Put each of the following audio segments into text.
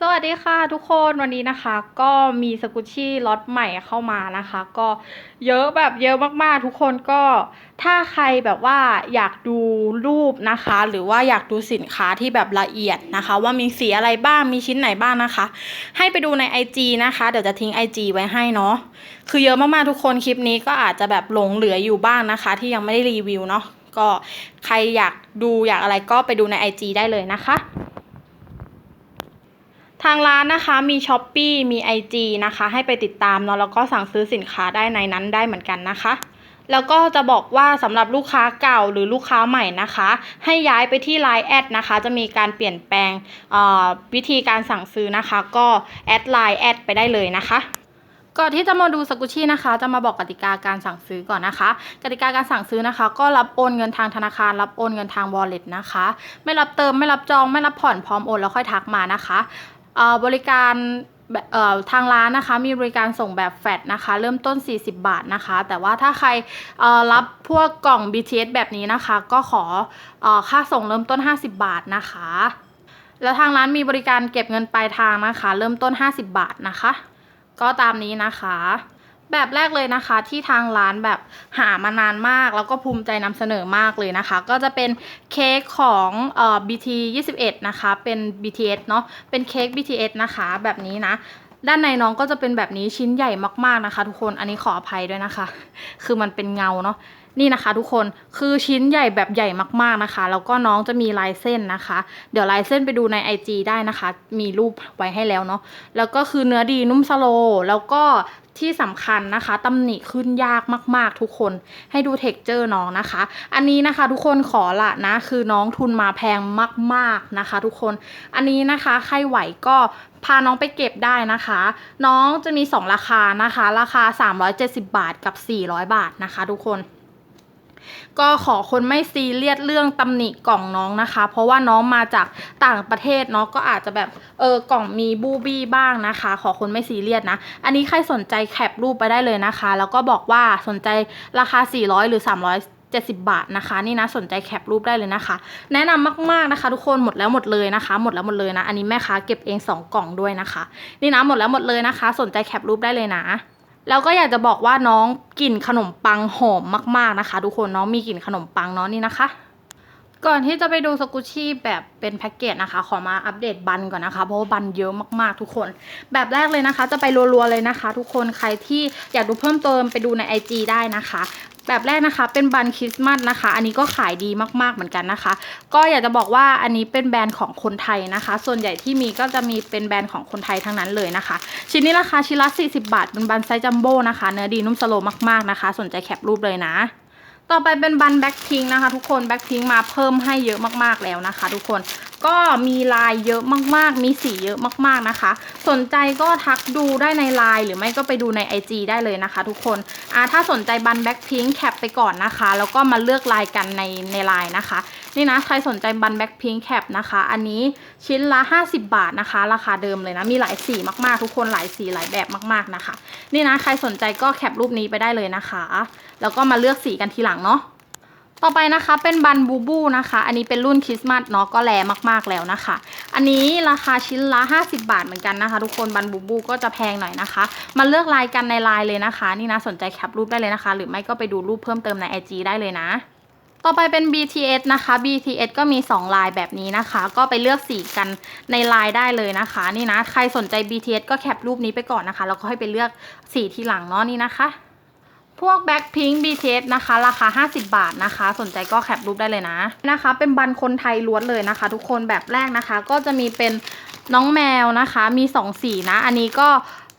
สวัสดีค่ะทุกคนวันนี้นะคะ ก็มีสกุชชี่ล็อตใหม่เข้ามานะคะ ก็เยอะแบบเยอะมากๆ ทุกคนก็ถ้าใครแบบว่าอยากดูรูปนะคะ หรือว่าอยากดูสินค้าที่แบบละเอียดนะคะ ว่ามีสีอะไรบ้างมีชิ้นไหนบ้างนะคะ ให้ไปดูใน IG นะคะ เดี๋ยวจะทิ้ง IG ไว้ให้เนาะคือเยอะมากๆทุกคนคลิปนี้ก็อาจจะแบบหลงเหลืออยู่บ้างนะคะ ที่ยังไม่ได้รีวิวเนาะก็ใครอยากดูอยากอะไรก็ไปดูใน IG ได้เลยนะคะ ทางร้านนะคะมี s h อ p e e มี IG นะคะ ให้ไปติดตามเนาะแล้วก็สั่งซื้อสินค้าได้ในนั้นได้เหมือนกันนะคะ แล้วก็จะบอกว่าสำหรับลูกค้าเก่าหรือลูกค้าใหม่นะคะ ให้ย้ายไปที่ Line แอดนะคะ จะมีการเปลี่ยนแปลงวิธีการสั่งซื้อนะคะ ก็แอดไลน์แอดไปได้เลยนะคะก่อนที่จะมาดูสกุชี่นะคะ จะมาบอกกติกาการสั่งซื้อก่อนนะคะ กติกาการสั่งซื้อนะคะ ก็รับโอนเงินทางธนาคาร รับโอนเงินทาง wallet นะคะ ไม่รับเติมไม่รับจองไม่รับผ่อนพร้อมโอนแล้วค่อยทักมานะคะ บริการทางร้านนะคะมีบริการส่งแบบแฟตนะคะ เริ่มต้น 40 บาทนะคะ แต่ว่าถ้าใครรับพวกกล่อง BTS แบบนี้นะคะ ก็ขออค่าส่งเริ่มต้น 50 บาทนะคะ แล้วทางร้านมีบริการเก็บเงินปลายทางนะคะ เริ่มต้น 50 บาทนะคะ ก็ตามนี้นะคะ แบบแรกเลยนะคะที่ทางร้านแบบหามานานมาก แล้วก็ภูมิใจนำเสนอมากเลยนะคะ ก็จะเป็นเค้กของเอ่อ BT 21นะคะ เป็น BTS เนาะเป็นเค้ก BTS นะคะ แบบนี้นะ ด้านในน้องก็จะเป็นแบบนี้ชิ้นใหญ่มากๆนะคะ ทุกคนอันนี้ขออภัยด้วยนะคะ คือมันเป็นเงาเนาะนี่นะคะ ทุกคนคือชิ้นใหญ่แบบใหญ่มากๆนะคะ แล้วก็น้องจะมีลายเส้นนะคะ เดี๋ยวลายเส้นไปดูใน IG ได้นะคะ มีรูปไว้ให้แล้วเนาะแล้วก็คือเนื้อดีนุ่มสโล แล้วก็ ที่สำคัญนะคะตำหนิขึ้นยากมาก ๆ ทุกคนให้ดูเท็กเจอร์น้องนะคะ อันนี้นะคะทุกคนขอละนะ คือน้องทุนมาแพงมาก ๆนะคะ ทุกคนอันนี้นะคะใครไหวก็พาน้องไปเก็บได้นะคะ น้องจะมี 2 ราคานะคะ ราคา 370 บาทกับ 400 บาทนะคะ ทุกคน ก็ขอคนไม่ซีเรียสเรื่องตำหนิกล่องน้องนะคะ เพราะว่าน้องมาจากต่างประเทศเนาะก็อาจจะแบบเออกล่องมีบูบี้บ้างนะคะ ขอคนไม่ซีเรียสนะ อันนี้ใครสนใจแคปรูปไปได้เลยนะคะ แล้วก็บอกว่าสนใจราคา 400 หรือ370 บาทนะคะนี่นะสนใจแคปรูปได้เลยนะคะ แนะนำมากๆนะคะ ทุกคนหมดแล้วหมดเลยนะคะ หมดแล้วหมดเลยนะ อันนี้แม่ค้าเก็บเอง 2 กล่องด้วยนะคะ นี่นะหมดแล้วหมดเลยนะคะ สนใจแคปรูปได้เลยนะ แล้วก็อยากจะบอกว่าน้องกลิ่นขนมปังหอมมาก ๆนะคะ ทุกคนน้องมีกลิ่นขนมปังเนาะนี่นะคะ ก่อนที่จะไปดูสกุชี่แบบเป็นแพ็กเกจนะคะ ขอมาอัปเดตบันก่อนนะคะ เพราะว่าบันเยอะมากๆทุกคน แบบแรกเลยนะคะ จะไปรัวๆเลยนะคะ ทุกคนใครที่อยากดูเพิ่มเติมไปดูใน IG ได้นะคะ แบบแรกนะคะ เป็นบันคริสต์มาสนะคะ อันนี้ก็ขายดีมากๆเหมือนกันนะคะ ก็อยากจะบอกว่าอันนี้เป็นแบรนด์ของคนไทยนะคะ ส่วนใหญ่ที่มีก็จะมีเป็นแบรนด์ของคนไทยทั้งนั้นเลยนะคะ ชิ้นนี้ราคาชิ้นละ40 บาท เป็นบันไซส์จัมโบ้นะคะ เนื้อดีนุ่มสโลมากๆนะคะ สนใจแคปรูปเลยนะต่อไปเป็นบันแบ็คพิงนะคะ ทุกคนแบ็คพิงมาเพิ่มให้เยอะมากๆแล้วนะคะ ทุกคน ก็มีลายเยอะมากๆ มีสีเยอะมากๆนะคะ สนใจก็ทักดูได้ในไลน์หรือไม่ก็ไปดูใน IG ได้เลยนะคะ ทุกคนอ่าถ้าสนใจบันแบ็คพิงแคปไปก่อนนะคะ แล้วก็มาเลือกลายกันในในไลน์นะคะ นี่นะใครสนใจบันแบ็คพิงแคปนะคะ อันนี้ชิ้นละ 50 บาทนะคะ ราคาเดิมเลยนะ มีหลายสีมากๆ ทุกคนหลายสีหลายแบบมากๆนะคะ นี่นะใครสนใจก็แคปรูปนี้ไปได้เลยนะคะ แล้วก็มาเลือกสีกันทีหลังเนาะ ต่อไปนะคะเป็นบันบูบูนะคะ อันนี้เป็นรุ่นคริสต์มาสเนาะก็แลมากๆแล้วนะคะ อันนี้ราคาชิ้นละ 50 บาทเหมือนกันนะคะ ทุกคนบันบูบูก็จะแพงหน่อยนะคะ มาเลือกลายกันในไลน์เลยนะคะ นี่นะสนใจแคปรูปได้เลยนะคะ หรือไม่ก็ไปดูรูปเพิ่มเติมใน IG ได้เลยนะต่อไปเป็น BTS นะคะ BTS ก็มี 2 ลายแบบนี้นะคะ ก็ไปเลือกสีกันในลน์ได้เลยนะคะ นี่นะ ใครสนใจ BTS ก็แคปรูปนี้ไปก่อนนะคะ แล้วก็ให้ไปเลือกสีทีหลังเนาะนี่นะคะ พวกแบ็คพิง BTS นะคะ ราคา 50 บาทนะคะ สนใจก็แคปรูปได้เลยนะนะคะ เป็นบันคนไทยล้วนเลยนะคะ ทุกคนแบบแรกนะคะ ก็จะมีเป็นน้องแมวนะคะ มี 2 สีนะ อันนี้ก็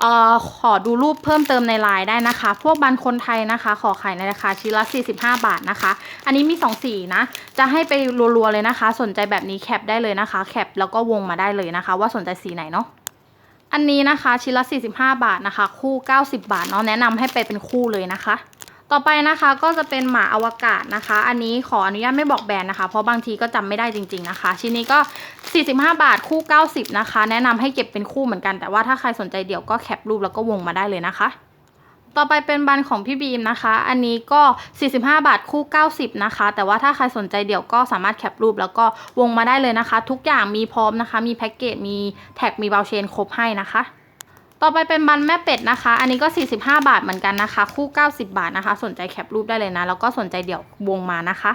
เอ่อขอดูรูปเพิ่มเติมในไลน์ได้นะคะ พวกบันคนไทยนะคะ ขอขายในราคาชิ้นละ 45 บาทนะคะ อันนี้มี 2 สีนะ จะให้ไปรัวๆเลยนะคะ สนใจแบบนี้แคปได้เลยนะคะ แคปแล้วก็วงมาได้เลยนะคะ ว่าสนใจสีไหนเนาะ อันนี้นะคะชิ้นละ 45 บาทนะคะ คู่ 90 บาทเนาะแนะนำให้ไปเป็นคู่เลยนะคะ ต่อไปนะคะก็จะเป็นหมาอวกาศนะคะ อันนี้ขออนุญาตไม่บอกแบรนด์นะคะ เพราะบางทีก็จำไม่ได้จริง ๆนะคะ ชิ้นนี้ก็ 45 บาทคู่ 90 นะคะ แนะนำให้เก็บเป็นคู่เหมือนกันแต่ว่าถ้าใครสนใจเดี่ยวก็แคปรูปแล้วก็วงมาได้เลยนะคะ ต่อไปเป็นบันของพี่บีมนะคะ อันนี้ก็ 45 บาทคู่ 90 นะคะ แต่ว่าถ้าใครสนใจเดี๋ยวก็สามารถแคปรูปแล้วก็วงมาได้เลยนะคะ ทุกอย่างมีพร้อมนะคะ มีแพ็กเกจ มีแท็ก มีเบลเชนครบให้นะคะต่อไปเป็นบันแม่เป็ดนะคะ อันนี้ก็ 45 บาทเหมือนกันนะคะ คู่ 90 บาทนะคะ สนใจแคปรูปได้เลยนะ แล้วก็สนใจเดี๋ยววงมานะคะ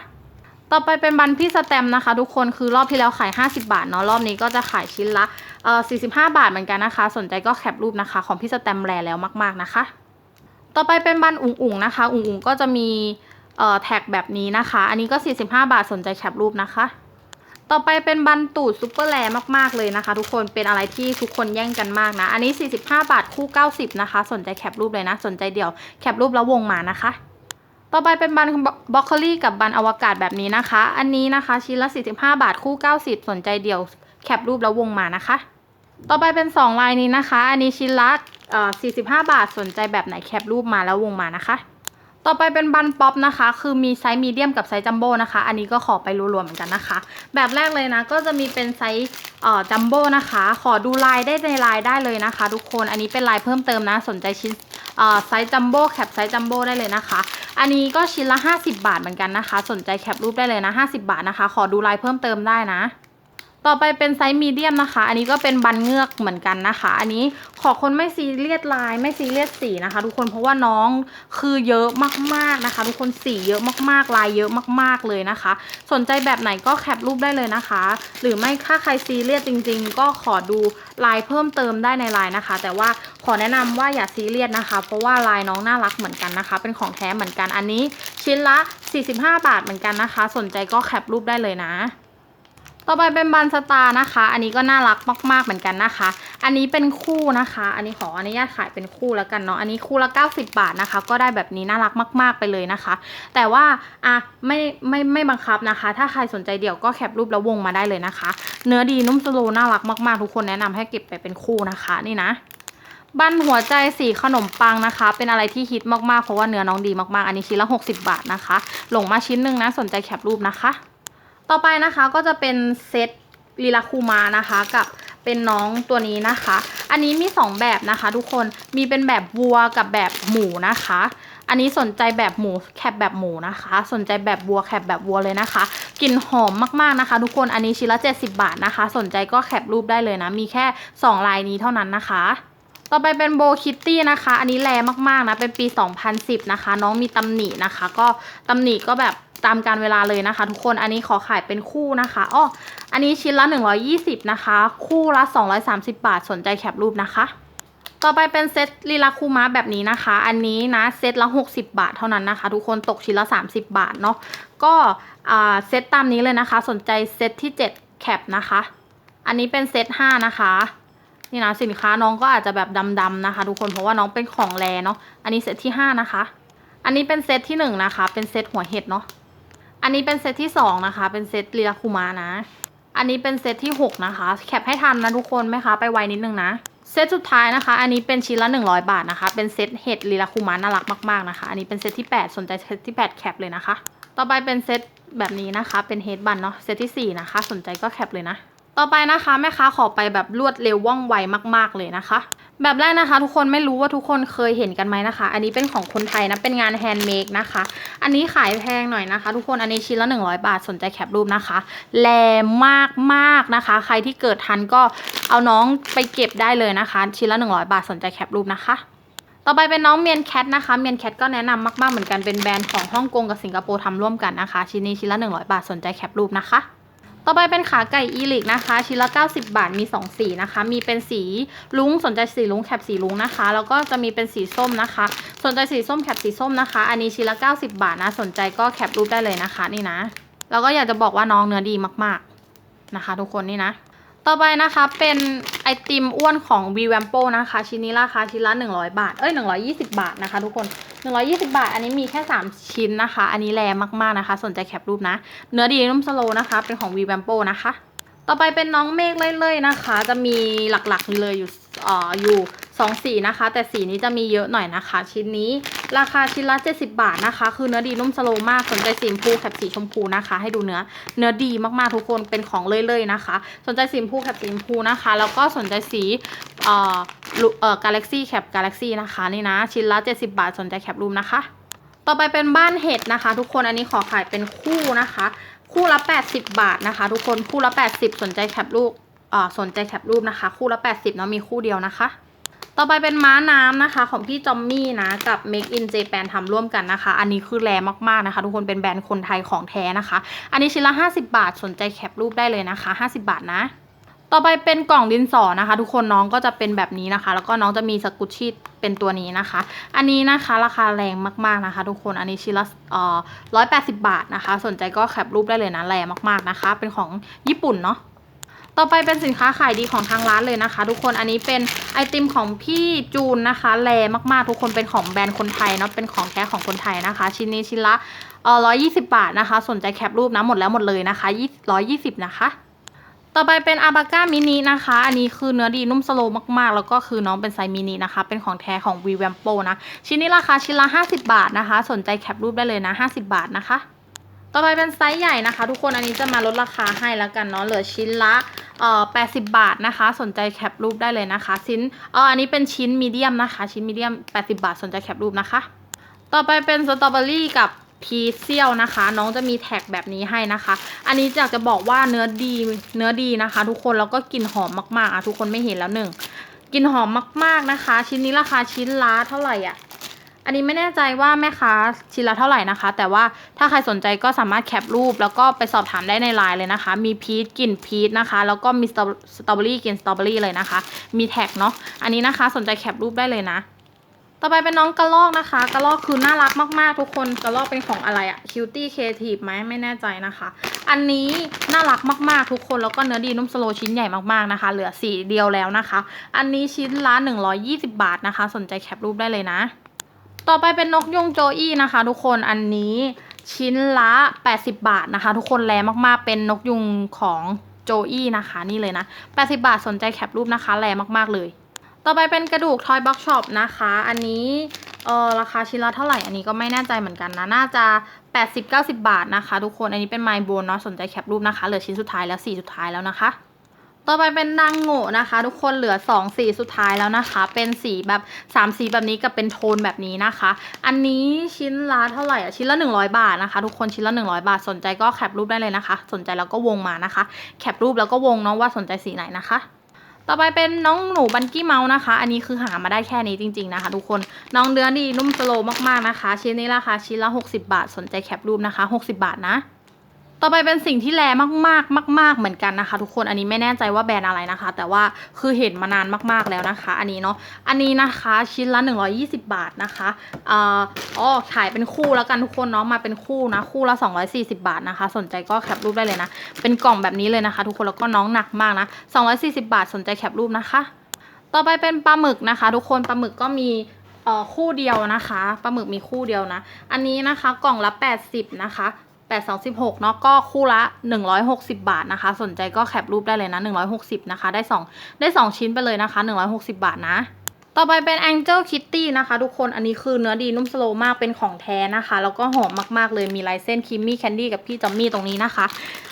ต่อไปเป็นบันพี่สแตมนะคะ ทุกคน คือรอบที่แล้วขาย 50 บาทเนาะ รอบนี้ก็จะขายชิ้นละเอ่อ45 บาทเหมือนกันนะคะ สนใจก็แคปรูปนะคะ ของพี่สแตมแลแล้วมาก ๆ นะคะ ต่อไปเป็นบันอุ๋งอุ๋งนะคะ อุ๋งอุ๋งก็จะมีเอ่อแท็กแบบนี้นะคะ อันนี้ก็ 45 บาทสนใจแคปรูปนะคะ ต่อไปเป็นบันตูดซุปเปอร์แลมากๆเลยนะคะ ทุกคนเป็นอะไรที่ทุกคนแย่งกันมากนะ อันนี้ 45 บาทคู่ 90 นะคะ สนใจแคปรูปเลยนะ สนใจเดี๋ยวแคปรูปแล้ววงมานะคะ ต่อไปเป็นบันบล็อกโคลี่กับบันอวกาศแบบนี้นะคะ อันนี้นะคะชิ้นละ 45 บาทคู่ 90 สนใจเดี๋ยวแคปรูปแล้ววงมานะคะ ต่อไปเป็น 2 ลายนี้นะคะ อันนี้ชิ้นละเอ่อ45 บาท สนใจแบบไหนแคปรูปมาแล้ววงมานะคะ ต่อไปเป็นบันป๊อปนะคะ คือมีไซส์มีเดียมกับไซส์จัมโบ้นะคะ อันนี้ก็ขอไปรวมๆเหมือนกันนะคะ แบบแรกเลยนะ ก็จะมีเป็นไซส์เอ่อจัมโบ้นะคะ ขอดูลายได้ในลายได้เลยนะคะ ทุกคน อันนี้เป็นลายเพิ่มเติมนะ สนใจชิ้นเอ่อไซส์จัมโบ้แคปไซส์จัมโบ้ได้เลยนะคะ อันนี้ก็ชิ้นละ 50 บาทเหมือนกันนะคะ สนใจแคปรูปได้เลยนะ 50 บาทนะคะ ขอดูลายเพิ่มเติมได้นะ ต่อไปเป็นไซส์มีเดียมนะคะ อันนี้ก็เป็นบันเงือกเหมือนกันนะคะ อันนี้ขอคนไม่ซีเรียสลายไม่ซีเรียสสีนะคะ ทุกคนเพราะว่าน้องคือเยอะมากๆนะคะ ทุกคนสีเยอะมากๆลายเยอะมาก ๆเลยนะคะ สนใจแบบไหนก็แคปรูปได้เลยนะคะ หรือไม่ถ้าใครซีเรียสจริง ๆ ก็ขอดูลายเพิ่มเติมได้ในลายนะคะ แต่ว่าขอแนะนำว่าอย่าซีเรียสนะคะ เพราะว่าลายน้องน่ารักเหมือนกันนะคะ เป็นของแท้เหมือนกันอันนี้ชิ้นละ 45 บาทเหมือนกันนะคะ สนใจก็แคปรูปได้เลยนะ ต่อไปเป็นบันสตาร์นะคะ อันนี้ก็น่ารักมากๆเหมือนกันนะคะ อันนี้เป็นคู่นะคะ อันนี้ขออนุญาตขายเป็นคู่แล้วกันเนาะ อันนี้คู่ละ 90 บาทนะคะ ก็ได้แบบนี้น่ารักมาก ๆ ไปเลยนะคะ แต่ว่าอะไม่ไม่ไม่บังคับนะคะ ถ้าใครสนใจเดี่ยวก็แคปรูปแล้ววงมาได้เลยนะคะ เนื้อดีนุ่มสโลน่ารักมากๆ ทุกคนแนะนำให้เก็บไปเป็นคู่นะคะนี่นะบันหัวใจสีขนมปังนะคะ เป็นอะไรที่ฮิตมากๆ เพราะว่าเนื้อน้องดีมากๆ อันนี้ชิ้นละ 60 บาทนะคะ หลงมาชิ้นหนึ่งนะ สนใจแคปรูปนะคะ ต่อไปนะคะก็จะเป็นเซตลีลาคูมานะคะกับเป็นน้องตัวนี้นะคะ อันนี้มี 2 แบบนะคะ ทุกคน มีเป็นแบบวัวกับแบบหมูนะคะ อันนี้สนใจแบบหมูแคปแบบหมูนะคะ สนใจแบบวัวแคปแบบวัวเลยนะคะ กลิ่นหอมมากๆนะคะ ทุกคน อันนี้ชิ้นละ 70 บาทนะคะ สนใจก็แคปรูปได้เลยนะ มีแค่ 2 ลายนี้เท่านั้นนะคะ ต่อไปเป็นโบคิตตี้นะคะ อันนี้แรงมากๆนะ เป็นปี 2010 นะคะ น้องมีตำหนินะคะ ก็ตำหนิก็แบบ ตามการเวลาเลยนะคะ ทุกคนอันนี้ขอขายเป็นคู่นะคะอ้ออันนี้ชิ้นละ 120 นะคะ คู่ละ 230 บาท สนใจแคปรูปนะคะ ต่อไปเป็นเซตลีลาคูมาแบบนี้นะคะ อันนี้นะเซตละ 60 บาทเท่านั้นนะคะ ทุกคนตกชิ้นละ 30 บาทเนาะก็เซตตามนี้เลยนะคะ สนใจเซตที่ 7 แคปนะคะ อันนี้เป็นเซต5นะคะนี่นะสินค้าน้องก็อาจจะแบบดำๆนะคะ ทุกคนเพราะว่าน้องเป็นของแรเนาะอันนี้เซตที่5นะคะอันนี้เป็นเซตที่1นะคะ เป็นเซตหัวเห็ดเนาะ อันนี้เป็นเซตที่ 2 นะคะ เป็นเซตลีลาคูมานะ อันนี้เป็นเซตที่ 6 นะคะ แคปให้ทันนะทุกคนไหมคะ ไปไวนิดนึงนะ เซตสุดท้ายนะคะ อันนี้เป็นชิ้นละ 100 บาทนะคะ เป็นเซตเห็ดลีลาคูมาน่ารักมากๆนะคะ อันนี้เป็นเซตที่ 8 สนใจเซตที่ 8 แคปเลยนะคะ ต่อไปเป็นเซตแบบนี้นะคะ เป็นเฮดบันเนาะ เซตที่ 4 นะคะ สนใจก็แคปเลยนะ ต่อไปนะคะแม่ค้าขอไปแบบรวดเร็วว่องไวมาก ๆเลยนะคะ แบบแรกนะคะ ทุกคนไม่รู้ว่าทุกคนเคยเห็นกันไหมนะคะ อันนี้เป็นของคนไทยนะเป็นงานแฮนด์เมดนะคะ อันนี้ขายแพงหน่อยนะคะ ทุกคนอันนี้ชิ้นละ 100 บาทสนใจแคปรูปนะคะแรงมากมากๆนะคะ ใครที่เกิดทันก็เอาน้องไปเก็บได้เลยนะคะ ชิ้นละ 100 บาทสนใจแคปรูปนะคะต่อไปเป็นน้องเมียนแคทนะคะเมียนแคทก็แนะนำมากๆเหมือนกันเป็นแบรนด์ของฮ่องกงกับสิงคโปร์ทำร่วมกันนะคะ ชิ้นนี้ชิ้นละ 100 บาทสนใจแคปรูปนะคะ ต่อไปเป็นขาไก่อีลิกนะคะชิ้นละ 90 บาทมี 2 สีนะคะ มีเป็นสีลุ้งสนใจสีลุ้งแคปสีลุ้งนะคะ แล้วก็จะมีเป็นสีส้มนะคะ สนใจสีส้มแคปสีส้มนะคะ อันนี้ชิ้นละ 90 บาทนะ สนใจก็แคปรูปได้เลยนะคะนี่นะ แล้วก็อยากจะบอกว่าน้องเนื้อดีมากๆนะคะ ทุกคนนี่นะ ต่อไปนะคะเป็นไอติมอ้วนของ v ีแวมโปนะคะ ชิ้นนี้ราคาชิ้นละ 100 บาท เอ้ย 120 บาทนะคะทุกคน 120 บาท อันนี้มีแค่ 3 ชิ้นนะคะ อันนี้แรงมากๆนะคะ สนใจแคปรูปนะ เนื้อดีนุ่มสโลนะคะ เป็นของ v ีแวมโปนะคะ ต่อไปเป็นน้องเมฆเล่ยๆนะคะ จะมีหลักๆเลยอยู่อ่ออยู่ สองสีนะคะ แต่สีนี้จะมีเยอะหน่อยนะคะ ชิ้นนี้ราคาชิ้นละ 70 บาทนะคะ คือเนื้อดีนุ่มสโลมากสนใจสีชมพูแคปสีชมพูนะคะ ให้ดูเนื้อเนื้อดีมากๆทุกคนเป็นของเล่ยๆนะคะ สนใจสีชมพูแคปสีชมพูนะคะ แล้วก็สนใจสีเอ่อเอ่อ Galaxy แคป Galaxy นะคะนี่นะชิ้นละ 70 บาท สนใจแคปรูปนะคะ ต่อไปเป็นบ้านเห็ดนะคะ ทุกคนอันนี้ขอขายเป็นคู่นะคะ คู่ละ 80 บาทนะคะ ทุกคนคู่ละ 80 สนใจแคปรูปอ่าสนใจแคปรูปนะคะ คู่ละ 80เนาะมีคู่เดียวนะคะ ต่อไปเป็นม้าน้ำนะคะ ของพี่จอมมี่นะ กับ Make in Japan ทำร่วมกันนะคะ อันนี้คือแรงมากๆนะคะ ทุกคนเป็นแบรนด์คนไทยของแท้นะคะ อันนี้ชิ้นละ 50 บาทสนใจแคปรูปได้เลยนะคะ 50 บาทนะต่อไปเป็นกล่องดินสอนะคะ ทุกคนน้องก็จะเป็นแบบนี้นะคะ แล้วก็น้องจะมีสกุชชี่เป็นตัวนี้นะคะ อันนี้นะคะราคาแรงมากๆนะคะ ทุกคนอันนี้ชิ้นละร้อยแปดสิบาทนะคะ สนใจก็แคปรูปได้เลยนะแรงมากๆนะคะ เป็นของญี่ปุ่นเนาะ ต่อไปเป็นสินค้าขายดีของทางร้านเลยนะคะ ทุกคนอันนี้เป็นไอติมของพี่จูนนะคะแรงมากๆทุกคนเป็นของแบรนด์คนไทยเนาะเป็นของแท้ของคนไทยนะคะ ชิ้นนี้ชิ้นละเอ่อร้อยยี่สิบาทนะคะ สนใจแคปรูปนะหมดแล้วหมดเลยนะคะยี่ร้อยยี่สิบนะคะต่อไปเป็นอาบาก้ามินินะคะ อันนี้คือเนื้อดีนุ่มสโลมากๆ แล้วก็คือน้องเป็นไซส์มินินะคะ เป็นของแท้ของ v v a m p o นะ ชิ้นนี้ราคาชิ้นละ 50 บาทนะคะ สนใจแคปรูปได้เลยนะ 50 บาทนะคะ ต่อไปเป็นไซส์ใหญ่นะคะ ทุกคนอันนี้จะมาลดราคาให้แล้วกันเนาะเหลือชิ้นละเอ่อ80 บาทนะคะ สนใจแคปรูปได้เลยนะคะชิ้นเอออันนี้เป็นชิ้นมีเดียมนะคะ ชิ้นมีเดียม 80 บาท สนใจแคปรูปนะคะ ต่อไปเป็นสตรอเบอรี่กับพีเซียลนะคะ น้องจะมีแท็กแบบนี้ให้นะคะ อันนี้อยากจะบอกว่าเนื้อดีเนื้อดีนะคะ ทุกคนแล้วก็กลิ่นหอมมากๆอะทุกคนไม่เห็นแล้วหนึ่งกลิ่นหอมมากๆนะคะ ชิ้นนี้ราคาชิ้นละเท่าไหร่อะ อันนี้ไม่แน่ใจว่าแม่ค้าชิ้นละเท่าไหร่นะคะ แต่ว่าถ้าใครสนใจก็สามารถแคปรูป แล้วก็ไปสอบถามได้ในไลน์เลยนะคะ มีพีชกลิ่นพีชนะคะ แล้วก็มีสตรอเบอรี่กลิ่นสตรอเบอรี่เลยนะคะ มีแท็กเนาะอันนี้นะคะสนใจแคปรูปได้เลยนะ ต่อไปเป็นน้องกระลอกนะคะ กระลอกคือน่ารักมากๆ ทุกคนกระลอกเป็นของอะไรอะคิวตี้เคทีฟไหมไม่แน่ใจนะคะ อันนี้น่ารักมากๆทุกคนแล้วก็เนื้อดีนุ่มสโลชิ้นใหญ่มากๆนะคะ เหลือสีเดียวแล้วนะคะ อันนี้ชิ้นละ120 บาทนะคะ สนใจแคปรูปได้เลยนะ ต่อไปเป็นนกยุงโจอี้นะคะ ทุกคนอันนี้ชิ้นละ 80 บาทนะคะ ทุกคนแรงมากๆ เป็นนกยุงของโจอี้นะคะนี่เลยนะ 80 บาทสนใจแคปรูปนะคะแรงมากๆเลย ต่อไปเป็นกระดูกทอยบ็อกช็อปนะคะ อันนี้เออราคาชิ้นละเท่าไหร่อันนี้ก็ไม่แน่ใจเหมือนกันนะ น่าจะ 80-90 บาทนะคะ ทุกคนอันนี้เป็นไมโบนเนาะสนใจแคปรูปนะคะเหลือชิ้นสุดท้ายแล้วสีสุดท้ายแล้วนะคะ ต่อไปเป็นนางโง่นะคะ ทุกคนเหลือ2สีสุดท้ายแล้วนะคะ เป็นสีแบบ3สีแบบนี้กับเป็นโทนแบบนี้นะคะ อันนี้ชิ้นละเท่าไหร่อะชิ้นละ 100 บาทนะคะ ทุกคนชิ้นละ 100 บาท สนใจก็แคปรูปได้เลยนะคะ สนใจแล้วก็วงมานะคะ แคปรูปแล้วก็วงเนาะว่าสนใจสีไหนนะคะต่อไปเป็นน้องหนูบันกี้เมาส์นะคะ อันนี้คือหามาได้แค่นี้จริง ๆนะคะ ทุกคน น้องเนื้อดีนุ่มสโลว์มากๆนะคะ ชิ้นนี้ราคาชิ้นละ 60 บาท สนใจแคปรูปนะคะ 60 บาทนะ ต่อไปเป็นสิ่งที่แรมากๆ มาก ๆ เหมือนกันนะคะ ทุกคนอันนี้ไม่แน่ใจว่าแบรนด์อะไรนะคะ แต่ว่าคือเห็นมานานมากๆแล้วนะคะ อันนี้เนาะอันนี้นะคะชิ้นละ 120 บาทนะคะอ่าอ๋อขายเป็นคู่แล้วกันทุกคนเนาะมาเป็นคู่นะคู่ละ 240 บาทนะคะ สนใจก็แคปรูปได้เลยนะ เป็นกล่องแบบนี้เลยนะคะ ทุกคนแล้วก็น้องหนักมากนะ 240 บาทสนใจแคปรูปนะคะ ต่อไปเป็นปลาหมึกนะคะ ทุกคนปลาหมึกก็มีอ่อคู่เดียวนะคะปลาหมึกมีคู่เดียวนะ อันนี้นะคะกล่องละ 80 นะคะ 8 2 6เนาะก็คู่ละ 160 บาทนะคะ สนใจก็แคปรูปได้เลยนะ 160 นะคะ ได้ 2 ได้ 2 ชิ้นไปเลยนะคะ 160 บาทนะต่อไปเป็น Angel Kitty นะคะ ทุกคนอันนี้คือเนื้อดีนุ่มสโลมากเป็นของแท้นะคะ แล้วก็หอมมากๆเลยมีลายเส้นคิมมี่แคนดี้กับพี่จอมมี่ตรงนี้นะคะ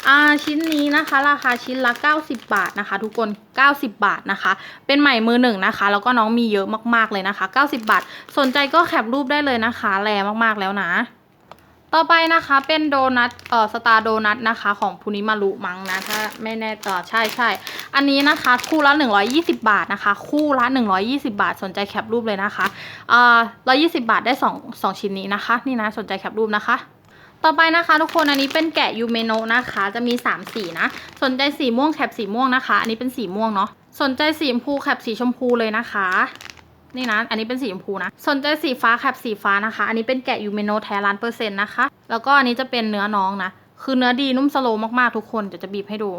อ่าชิ้นนี้นะคะ ราคาชิ้นละ 90 บาทนะคะ ทุกคน 90 บาทนะคะ เป็นใหม่มือหนึ่งนะคะ แล้วก็น้องมีเยอะมากๆเลยนะคะ 90 บาท สนใจก็แคปรูปได้เลยนะคะ แรงมากๆแล้วนะ ต่อไปนะคะเป็นโดนัทเอ่อสตาร์โดนัทนะคะของพูนิมารุมังนะถ้าไม่แน่ต่อใช่ใช่อันนี้นะคะคู่ละ 120 บาทนะคะ คู่ละ 120 บาท สนใจแคปรูปเลยนะคะเอ่า120 บาทได้2 2ชิ้นนี้นะคะ นี่นะสนใจแคปรูปนะคะต่อไปนะคะทุกคนอันนี้เป็นแกะยูเมโนะนะคะ จะมี 3 สีนะ สนใจสีม่วงแคปสีม่วงนะคะ อันนี้เป็นสีม่วงเนาะสนใจสีชมพูแคปสีชมพูเลยนะคะ นี่นะ อันนี้เป็นสีชมพูนะ สนใจสีฟ้าแคปสีฟ้านะคะ อันนี้เป็นแกะยูเมโนแท้ล้านเปอร์เซ็นต์นะคะ แล้วก็อันนี้จะเป็นเนื้อน้องนะ คือเนื้อดีนุ่มสโลว์มากๆทุกคนเดี๋ยวจะบีบให้ดู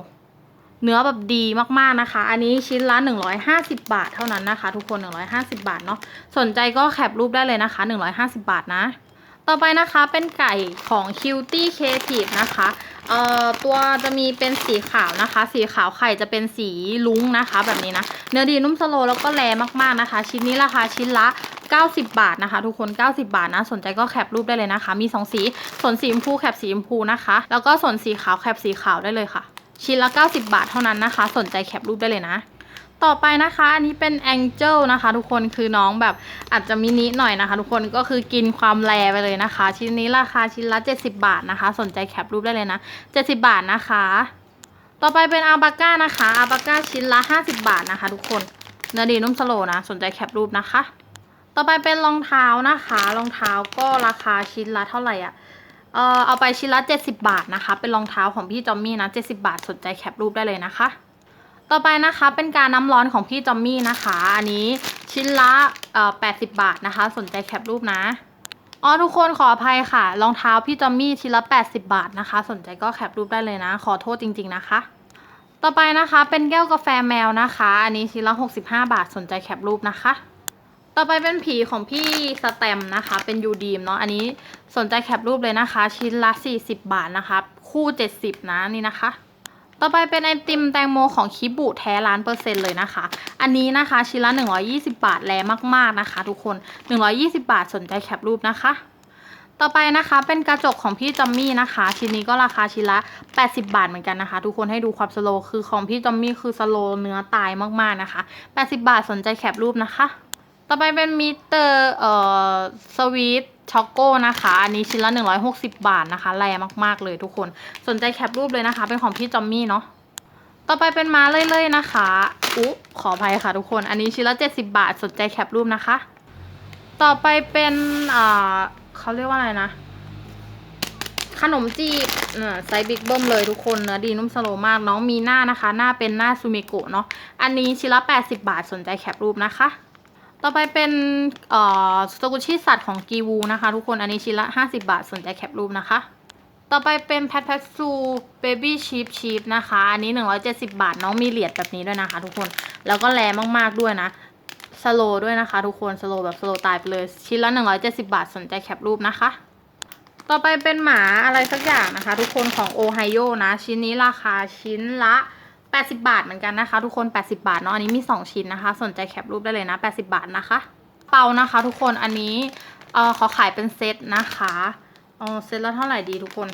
เนื้อแบบดีมากๆนะคะ อันนี้ชิ้นละ 150 บาทเท่านั้นนะคะ ทุกคน 150 บาทเนาะ สนใจก็แคปรูปได้เลยนะคะ 150 บาทนะ ต่อไปนะคะเป็นไก่ของ Cutie Creative นะคะ เอ่อตัวจะมีเป็นสีขาวนะคะ สีขาวไข่จะเป็นสีลุ้งนะคะ แบบนี้นะเนื้อดีนุ่มสโลแล้วก็แรมากๆนะคะ ชิ้นนี้ราคาชิ้นละ 90 บาทนะคะ ทุกคน 90 บาทนะ สนใจก็แคปรูปได้เลยนะคะ มี 2 สีส่วนสีชมพูแคปสีชมพูนะคะ แล้วก็ส่วนสีขาวแคปสีขาวได้เลยค่ะ ชิ้นละ 90 บาทเท่านั้นนะคะ สนใจแคปรูปได้เลยนะ ต่อไปนะคะ อันนี้เป็น Angel นะคะ ทุกคนคือน้องแบบอาจจะมินิหน่อยนะคะ ทุกคนก็คือกินความแรไปเลยนะคะ ชิ้นนี้ราคาชิ้นละ 70 บาทนะคะ สนใจแคปรูปได้เลยนะ 70 บาทนะคะ ต่อไปเป็นอาบาก้านะคะอาบาก้าชิ้นละ 50 บาทนะคะ ทุกคนเนื้อดีนุ่มสโลว์นะ สนใจแคปรูปนะคะ ต่อไปเป็นรองเท้านะคะรองเท้าก็ราคาชิ้นละเท่าไหร่อะเออเอาไปชิ้นละ 70 บาทนะคะ เป็นรองเท้าของพี่จอมมี่นะ 70 บาท สนใจแคปรูปได้เลยนะคะ ต่อไปนะคะเป็นการน้ำร้อนของพี่จอมมี่นะคะ อันนี้ชิ้นละเอ่อ80บาทนะคะ สนใจแคปรูปนะอ๋อทุกคนขออภัยค่ะรองเท้าพี่จอมมี่ชิ้นละ80 บาทนะคะ สนใจก็แคปรูปได้เลยนะ ขอโทษจริง ๆนะคะ ต่อไปนะคะเป็นแก้วกาแฟแมวนะคะ อันนี้ชิ้นละ65 บาท สนใจแคปรูปนะคะ ต่อไปเป็นผีของพี่สแตมนะคะ เป็นยูดีมเนาะอันนี้สนใจแคปรูปเลยนะคะ ชิ้นละ40 บาทนะคะ คู่ 70 นะนี่นะคะ ต่อไปเป็นไอติมแตงโมของคิบุแท้ล้านเปอร์เซ็นต์เลยนะคะ อันนี้นะคะชิ้นละ 120 บาทแรงมาก ๆ นะคะ ทุกคน 120 บาทสนใจแคปรูปนะคะ ต่อไปนะคะเป็นกระจกของพี่จอมมี่นะคะ ชิ้นนี้ก็ราคาชิ้นละ 80 บาทเหมือนกันนะคะ ทุกคนให้ดูความสโลว์คือของพี่จอมมี่คือสโลว์เนื้อตายมากๆนะคะ 80 บาทสนใจแคปรูปนะคะ ต่อไปเป็นมิเตอร์เอ่อสวีท ช็อกโก้นะคะ อันนี้ชิ้นละ 160 บาทนะคะ แรงมากๆเลยทุกคน สนใจแคปรูปเลยนะคะ เป็นของพี่จอมมี่เนาะ ต่อไปเป็นม้าเลื่อยๆนะคะ อุ๊ขออภัยค่ะทุกคน อันนี้ชิ้นละ 70 บาท สนใจแคปรูปนะคะ ต่อไปเป็นอ่าเขาเรียกว่าอะไรนะ ขนมจีบเอ่อไซส์บิ๊กเบิ้มเลยทุกคน เนื้อดีนุ่มสโลมาก น้องมีหน้านะคะ หน้าเป็นหน้าซูมิโกะเนาะ อันนี้ชิ้นละ 80 บาท สนใจแคปรูปนะคะ ต่อไปเป็นเอ่อสกุชิสัตว์ของกีวูนะคะ ทุกคนอันนี้ชิ้นละ 50 บาทสนใจแคปรูปนะคะ ต่อไปเป็นแพทแพทซูเบบี้ชีฟชีฟนะคะ อันนี้ 170 บาทน้องมีเหรียญแบบนี้ด้วยนะคะ ทุกคนแล้วก็แรงมาก ๆ ด้วยนะสโลด้วยนะคะ ทุกคนสโลแบบสโลตายไปเลยชิ้นละ 170 บาทสนใจแคปรูปนะคะ ต่อไปเป็นหมาอะไรสักอย่างนะคะ ทุกคนของโอไฮโอนะ ชิ้นนี้ราคาชิ้นละ 80 บาทเหมือนกันนะคะ ทุกคน 80 บาทเนาะอันนี้มี 2 ชิ้นนะคะ สนใจแคปรูปได้เลยนะ 80 บาทนะคะ เปานะคะ ทุกคนอันนี้เออขอขายเป็นเซตนะคะเออเซตละเท่าไหร่ดีทุกคน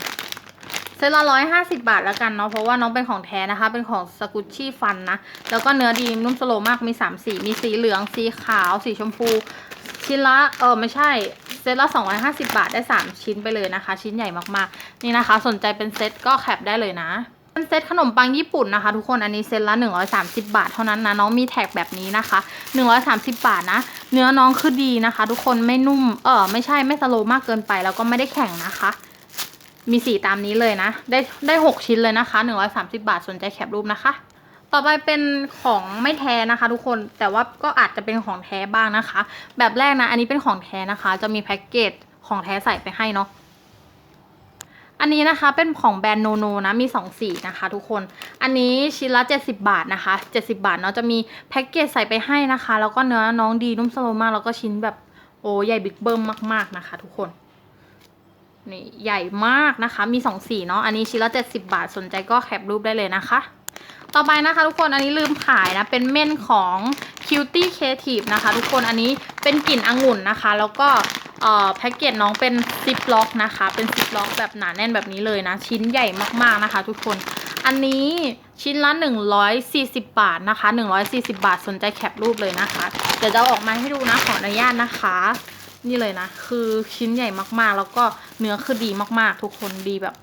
เซตละร้อยห้าสิบาทแล้วกันเนาะเพราะว่าน้องเป็นของแท้นะคะ เป็นของสกุชชี่ฟันนะ แล้วก็เนื้อดีนุ่มสโลมากมีสามสีมีสีเหลืองสีขาวสีชมพู ชิ้นละเออไม่ใช่เซตละ250บาทได้3ชิ้นไปเลยนะคะ ชิ้นใหญ่มากๆ นี่นะคะ สนใจเป็นเซตก็แคปได้เลยนะ เป็นเซตขนมปังญี่ปุ่นนะคะ ทุกคนอันนี้เซตละ 130 บาทเท่านั้นนะน้องมีแท็กแบบนี้นะคะ 130 บาทนะ เนื้อน้องคือดีนะคะ ทุกคนไม่นุ่มเออไม่ใช่ไม่สโลว์มากเกินไป แล้วก็ไม่ได้แข็งนะคะ มีสีตามนี้เลยนะ ได้ได้ 6 ชิ้นเลยนะคะ 130 บาทสนใจแคปรูปนะคะ ต่อไปเป็นของไม่แท้นะคะ ทุกคนแต่ว่าก็อาจจะเป็นของแท้บ้างนะคะ แบบแรกนะ อันนี้เป็นของแท้นะคะ จะมีแพ็กเกจของแท้ใส่ไปให้เนาะ อันนี้นะคะเป็นของแบรนด์โนโนนะมี2สีนะคะ ทุกคน อันนี้ชิ้นละ 70 บาทนะคะ 70 บาทเนาะจะมีแพ็กเกจใส่ไปให้นะคะ แล้วก็เนื้อน้องดีนุ่มสโลมากแล้วก็ชิ้นแบบโอ้ใหญ่บิ๊กเบิ้มมากๆนะคะ ทุกคนนี่ใหญ่มากนะคะ มี2สีเนาะอันนี้ชิ้นละ 70 บาทสนใจก็แคปรูปได้เลยนะคะ ต่อไปนะคะ ทุกคนอันนี้ลืมขายนะเป็นเม่นของ Cutie Creative นะคะ ทุกคนอันนี้เป็นกลิ่นองุ่นนะคะ แล้วก็ แพ็กเกจน้องเป็นซิปล็อกนะคะ เป็นซิปล็อกแบบหนาแน่นแบบนี้เลยนะ ชิ้นใหญ่มากๆนะคะ ทุกคน อันนี้ชิ้นละ 140 บาทนะคะ 140 บาทสนใจแคปรูปเลยนะคะ เดี๋ยวจะออกมาให้ดูนะขออนุญาตนะคะ นี่เลยนะ คือชิ้นใหญ่มากๆ แล้วก็เนื้อคือดีมากๆ ทุกคนดีแบบ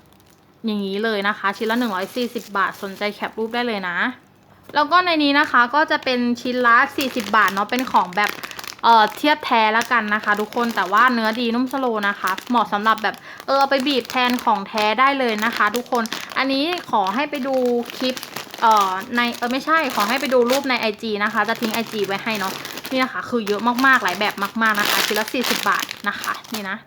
อย่างนี้เลยนะคะ ชิ้นละ 140 บาท สนใจแคปรูปได้เลยนะ แล้วก็ในนี้นะคะก็จะเป็นชิ้นละ 40 บาทเนาะเป็นของแบบ เอ่อเทียบแท้แล้วกันนะคะ ทุกคนแต่ว่าเนื้อดีนุ่มสโลนะคะ เหมาะสำหรับแบบเออไปบีบแทนของแท้ได้เลยนะคะ ทุกคนอันนี้ขอให้ไปดูคลิปเอ่อในเออไม่ใช่ขอให้ไปดูรูปใน IG นะคะ จะทิ้ง IG ไว้ให้เนาะนี่นะคะ คือเยอะมากๆหลายแบบมาก ๆนะคะชิ้นละ40 บาทนะคะนี่นะ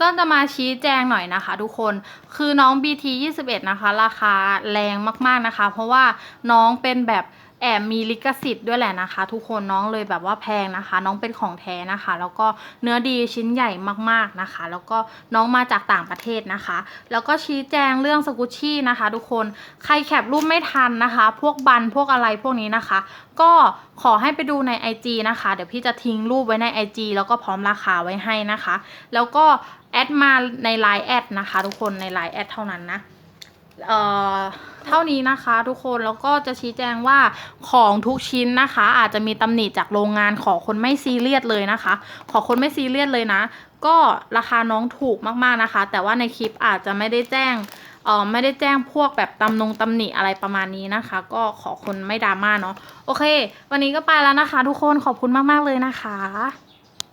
ก็จะมาชี้แจงหน่อยนะคะ ทุกคน คือน้อง BT 21 นะคะ ราคาแรงมากๆนะคะ เพราะว่าน้องเป็นแบบ อบมีลิขสิทธิ์ด้วยแหละนะคะ ทุกคนน้องเลยแบบว่าแพงนะคะ น้องเป็นของแท้นะคะ แล้วก็เนื้อดีชิ้นใหญ่มากๆนะคะ แล้วก็น้องมาจากต่างประเทศนะคะ แล้วก็ชี้แจงเรื่องสกุชชี่นะคะ ทุกคนใครแคปรูปไม่ทันนะคะ พวกบันพวกอะไรพวกนี้นะคะ ก็ขอให้ไปดูใน IG นะคะ เดี๋ยวพี่จะทิ้งรูปไว้ใน IG แล้วก็พร้อมราคาไว้ให้นะคะ แล้วก็แอดมาใน Line แอดนะคะ ทุกคนใน Line แอดเท่านั้นนะเอ่อ เท่านี้นะคะ ทุกคนแล้วก็จะชี้แจงว่าของทุกชิ้นนะคะ อาจจะมีตำหนิจากโรงงานขอคนไม่ซีเรียสเลยนะคะ ขอคนไม่ซีเรียสเลยนะ ก็ราคาน้องถูกมากๆนะคะ แต่ว่าในคลิปอาจจะไม่ได้แจ้งเออไม่ได้แจ้งพวกแบบตำนงตำหนิอะไรประมาณนี้นะคะ ก็ขอคนไม่ดราม่าเนาะโอเค วันนี้ก็ไปแล้วนะคะ ทุกคนขอบคุณมากๆเลยนะคะ